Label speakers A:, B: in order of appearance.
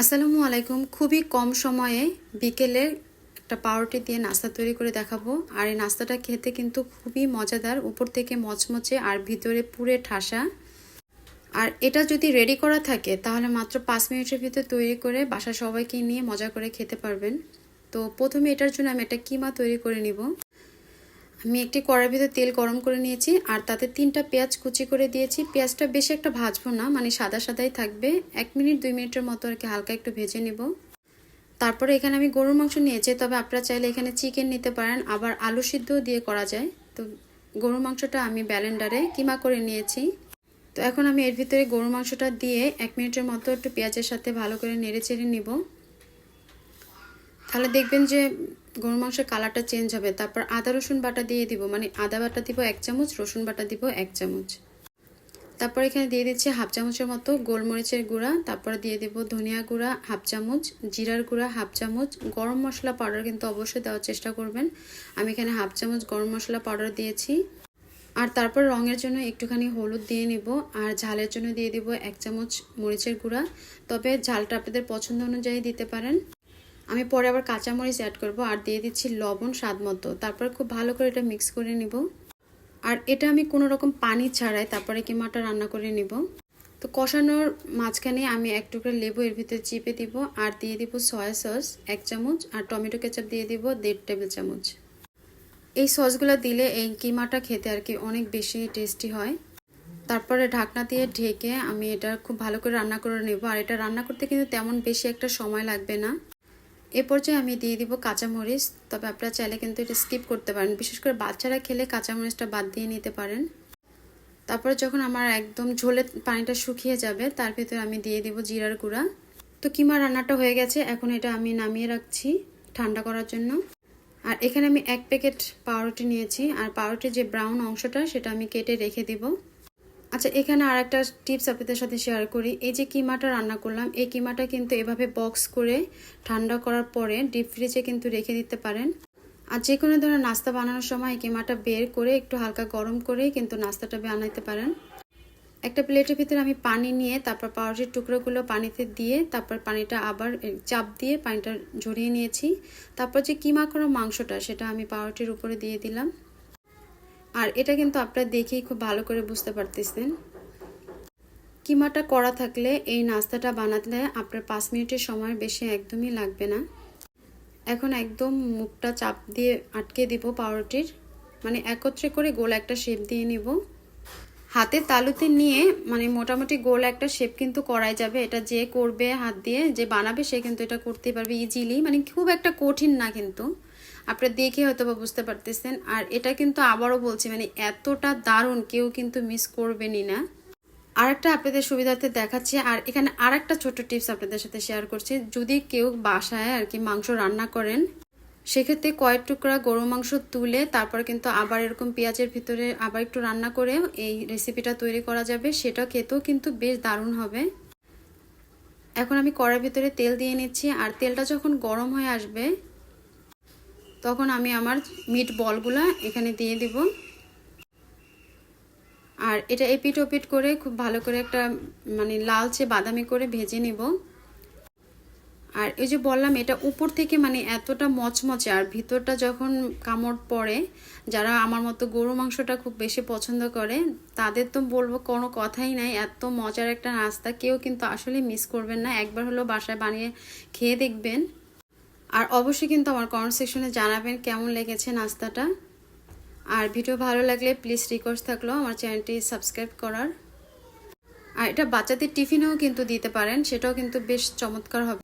A: আসসালামু আলাইকুম। খুবই কম সময়ে বিকেলে একটা পাউরুটি দিয়ে নাস্তা তৈরি করে দেখাবো। আর এই নাস্তাটা খেতে কিন্তু খুবই মজাদার। উপর থেকে মচমচে আর ভিতরে পুরে ঠাসা। আর এটা যদি রেডি করা থাকে, তাহলে মাত্র পাঁচ মিনিটের ভিতরে তৈরি করে বাসা সবাইকে নিয়ে মজা করে খেতে পারবেন। তো প্রথমে এটার জন্য আমি একটা কিমা তৈরি করে নিব। আমি একটি কড়ার ভিতরে তেল গরম করে নিয়েছি, আর তাতে তিনটা পেঁয়াজ কুচি করে দিয়েছি। পেঁয়াজটা বেশি একটা ভাজবো না মানে সাদা সাদাই থাকবে। এক মিনিট, দুই মিনিটের মতো আর কি হালকা একটু ভেজে নেব। তারপরে এখানে আমি গরুর মাংস নিয়েছি, তবে আপনারা চাইলে এখানে চিকেন নিতে পারেন, আবার আলু সিদ্ধও দিয়ে করা যায়। তো গরুর মাংসটা আমি ব্যালেন্ডারে কিমা করে নিয়েছি। তো এখন আমি এর ভিতরে গরুর মাংসটা দিয়ে এক মিনিটের মতো একটু পেঁয়াজের সাথে ভালো করে নেড়ে চেড়ে নিব। তাহলে দেখবেন যে গরু মাংসের কালারটা চেঞ্জ হবে। তারপর আদা, রসুন বাটা দিয়ে দিব। মানে আদা বাটা দিব এক চামচ, রসুন বাটা দিব এক চামচ। তারপর এখানে দিয়ে দিচ্ছি হাফ চামচের মতো গোলমরিচের গুঁড়া। তারপরে দিয়ে দেব ধনিয়া গুঁড়া হাফ চামচ, জিরার গুঁড়া হাফ চামচ। গরম মশলা পাউডার কিন্তু অবশ্যই দেওয়ার চেষ্টা করবেন। আমি এখানে হাফ চামচ গরম মশলা পাউডার দিয়েছি। আর তারপর রঙের জন্য একটুখানি হলুদ দিয়ে নিব। আর ঝালের জন্য দিয়ে দিব এক চামচ মরিচের গুঁড়া। তবে ঝালটা আপনাদের পছন্দ অনুযায়ী দিতে পারেন। আমি পরে আবার কাঁচামরিচ অ্যাড করব আর দিয়ে দিচ্ছি লবণ, স্বাদ মতো। তারপর খুব ভালো করে এটা মিক্স করে নিব। আর এটা আমি কোনো রকম পানি ছাড়াই তারপরে কিমাটা রান্না করে নিব। তো কষানোর মাঝখানে আমি এক টুকরো লেবু এর ভিতরে চিপে দিব আর দিয়ে দিব সয়া সস এক চামচ, আর টমেটো কেচাপ দিয়ে দিব দেড় টেবিল চামচ। এই সসগুলো দিলে এই কিমাটা খেতে আর কি অনেক বেশি টেস্টি হয়। তারপরে ঢাকনা দিয়ে ঢেকে আমি এটা খুব ভালো করে রান্না করে নেব। আর এটা রান্না করতে কিন্তু তেমন বেশি একটা সময় লাগবে না। এ পর্যায়ে আমি দিয়ে দিব কাঁচামরিচ, তবে আপনারা চাইলে কিন্তু এটা স্কিপ করতে পারেন। বিশেষ করে বাচ্চারা খেলে কাঁচামরিচটা বাদ দিয়ে নিতে পারেন। তারপরে যখন আমার একদম ঝোলে পানিটা শুকিয়ে যাবে, তার ভিতরে আমি দিয়ে দিব জিরার গুঁড়া। তো কিমা রান্নাটা হয়ে গেছে, এখন এটা আমি নামিয়ে রাখছি ঠান্ডা করার জন্য। আর এখানে আমি এক প্যাকেট পাউরুটি নিয়েছি, আর পাউরুটির যে ব্রাউন অংশটা, সেটা আমি কেটে রেখে দিব। আচ্ছা এখানে আর একটা টিপস আপনাদের সাথে শেয়ার করি। এই যে কিমাটা রান্না করলাম, এই কিমাটা কিন্তু এভাবে বক্স করে ঠান্ডা করার পরে ডিপ ফ্রিজে কিন্তু রেখে দিতে পারেন। আর যে কোনো ধরনের নাস্তা বানানোর সময় এই কিমাটা বের করে একটু হালকা গরম করে কিন্তু নাস্তাটা বানাইতে পারেন। একটা প্লেটের ভিতরে আমি পানি নিয়ে, তারপর পাউরুটির টুকরোগুলো পানিতে দিয়ে, তারপর পানিটা আবার চাপ দিয়ে পানিটা ঝরিয়ে নিয়েছি। তারপর যে কিমা করা মাংসটা, সেটা আমি পাউরুটির উপরে দিয়ে দিলাম। আর এটা কিন্তু আপনারা দেখেই খুব ভালো করে বুঝতে পারতেছেন। কিমাটা করা থাকলে এই নাস্তাটা বানাতে আপনার পাঁচ মিনিটের সময় বেশি একদমই লাগবে না। এখন একদম মুখটা চাপ দিয়ে আটকে দিব পাউরুটির। মানে একত্রে করে গোল একটা শেপ দিয়ে নিব। হাতে তালুতে নিয়ে মানে মোটামুটি গোল একটা শেপ কিন্তু করাই যাবে। এটা যে করবে হাত দিয়ে, যে বানাবে সে কিন্তু এটা করতেই পারবে ইজিলি মানে খুব একটা কঠিন না কিন্তু। আপনারা দেখে হয়তো বা বুঝতে পারতেছেন। আর এটা কিন্তু আবারও বলছি মানে এতটা দারুণ কেউ কিন্তু মিস করবেনই না। আরেকটা আপনাদের সুবিধার্থে দেখাচ্ছি, আর এখানে আরেকটা ছোট টিপস আপনাদের সাথে শেয়ার করছি। যদি কেউ বাসায় আর কি মাংস রান্না করেন, সেক্ষেত্রে কয়েক টুকরা গরু মাংস তুলে তারপর কিন্তু আবার এরকম পেঁয়াজের ভিতরে আবার একটু রান্না করে এই রেসিপিটা তৈরি করা যাবে, সেটা খেতেও কিন্তু বেশ দারুণ হবে। এখন আমি কড়ার ভিতরে তেল দিয়ে নিচ্ছি, আর তেলটা যখন গরম হয়ে আসবে তখন আমি আমার মিট বলগুলা এখানে দিয়ে দিব। আর এটা এপিট ওপিট করে খুব ভালো করে একটা মানে লালচে বাদামি করে ভেজে নিব। আর এই যে বললাম, এটা উপর থেকে মানে এতটা মচমচে, আর ভিতরটা যখন কামড় পড়ে, যারা আমার মতো গরু মাংসটা খুব বেশি পছন্দ করে, তাদের তো বলব কোনো কথাই নাই, এত মজার একটা নাস্তা, কেউ কিন্তু আসলে মিস করবেন না। একবার হলো বাসায় বানিয়ে খেয়ে দেখবেন। আর অবশ্যই কিন্তু আমার কমেন্ট সেকশনে জানাবেন কেমন লেগেছে নাস্তাটা। আর ভিডিও ভালো লাগলে প্লিজ রিকোয়েস্ট থাকল আমার চ্যানেলটি সাবস্ক্রাইব করার। আর এটা বাচ্চাদের টিফিনেও কিন্তু দিতে পারেন, সেটাও কিন্তু বেশ চমৎকার হবে।